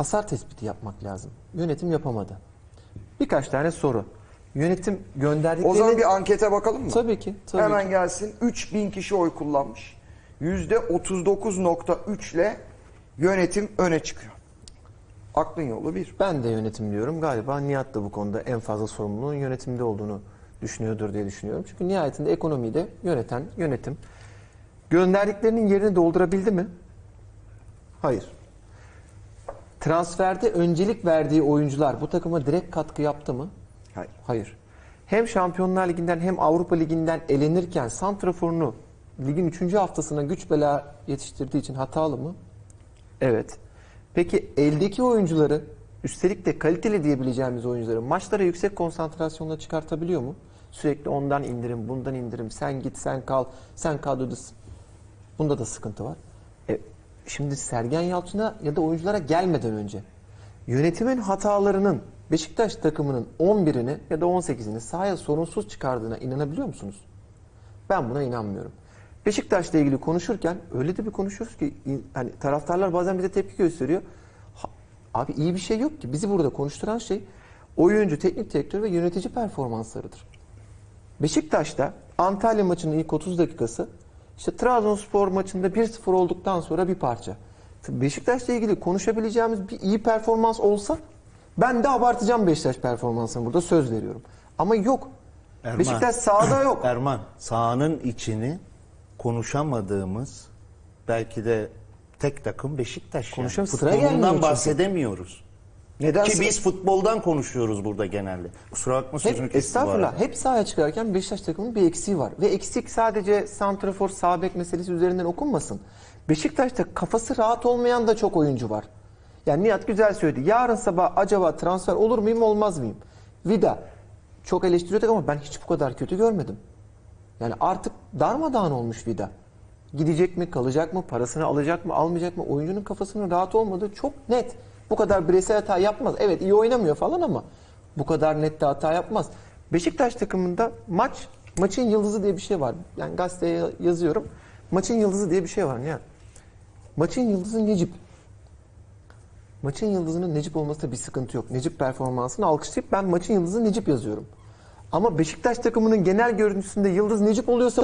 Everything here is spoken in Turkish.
hasar tespiti yapmak lazım. Yönetim yapamadı. Birkaç tane soru. Yönetim gönderdikleri... O zaman bir ankete bakalım mı? Tabii ki. Tabii Hemen ki. gelsin. 3000 kişi oy kullanmış. %39.3 ile yönetim öne çıkıyor. Aklın yolu bir. Ben de yönetim diyorum. Galiba Nihat da bu konuda en fazla sorumluluğun yönetimde olduğunu düşünüyordur diye düşünüyorum. Çünkü nihayetinde ekonomiyi de yöneten yönetim. Gönderdiklerinin yerini doldurabildi mi? Hayır. Transferde öncelik verdiği oyuncular bu takıma direkt katkı yaptı mı? Hayır. Hayır. Hem Şampiyonlar Ligi'nden hem Avrupa Ligi'nden elenirken Santrafor'unu ligin 3. haftasına güç bela yetiştirdiği için hatalı mı? Evet. Peki eldeki oyuncuları üstelik de kaliteli diyebileceğimiz oyuncuları maçlara yüksek konsantrasyonla çıkartabiliyor mu? Sürekli ondan indirim, bundan indirim, sen git, sen kal, sen kadrodasın. Bunda da sıkıntı var. E, şimdi Sergen Yalçın'a ya da oyunculara gelmeden önce yönetimin hatalarının Beşiktaş takımının 11'ini ya da 18'ini sahaya sorunsuz çıkardığına inanabiliyor musunuz? Ben buna inanmıyorum. Beşiktaş'la ilgili konuşurken öyle de bir konuşuyoruz ki hani taraftarlar bazen bize tepki gösteriyor. Ha- abi iyi bir şey yok ki. Bizi burada konuşturan şey oyuncu, teknik direktör ve yönetici performanslarıdır. Beşiktaş'ta Antalya maçının ilk 30 dakikası işte Trabzonspor maçında 1-0 olduktan sonra bir parça. Beşiktaş'la ilgili konuşabileceğimiz bir iyi performans olsa ben de abartacağım Beşiktaş performansını burada söz veriyorum. Ama yok. Erman. Beşiktaş sahada yok. Erman, sahanın içini konuşamadığımız belki de tek takım Beşiktaş. Yani. Sıra gelmiyor Futbolundan bahsedemiyoruz. Neden? Ki biz futboldan konuşuyoruz burada genelde. Kusura bakma sözünü Hep, kestim bu estağfurullah. arada. Hep sahaya çıkarken Beşiktaş takımının bir eksiği var. Ve eksik sadece santrafor, sağ bek meselesi üzerinden okunmasın. Beşiktaş'ta kafası rahat olmayan da çok oyuncu var. Yani Nihat güzel söyledi. Yarın sabah acaba transfer olur muyum olmaz mıyım? Vida çok eleştiriyorduk ama ben hiç bu kadar kötü görmedim. Yani artık darmadağın olmuş Vida. Gidecek mi, kalacak mı, parasını alacak mı, almayacak mı? Oyuncunun kafasının rahat olmadığı çok net. Bu kadar bireysel hata yapmaz. Evet iyi oynamıyor falan ama bu kadar net de hata yapmaz. Beşiktaş takımında maç, maçın yıldızı diye bir şey var. Yani gazeteye yazıyorum. Maçın yıldızı diye bir şey var Nihat. Maçın yıldızı Necip. Maçın yıldızının Necip olmasında bir sıkıntı yok. Necip performansını alkışlayıp ben maçın yıldızı Necip yazıyorum. Ama Beşiktaş takımının genel görüntüsünde yıldız Necip oluyorsa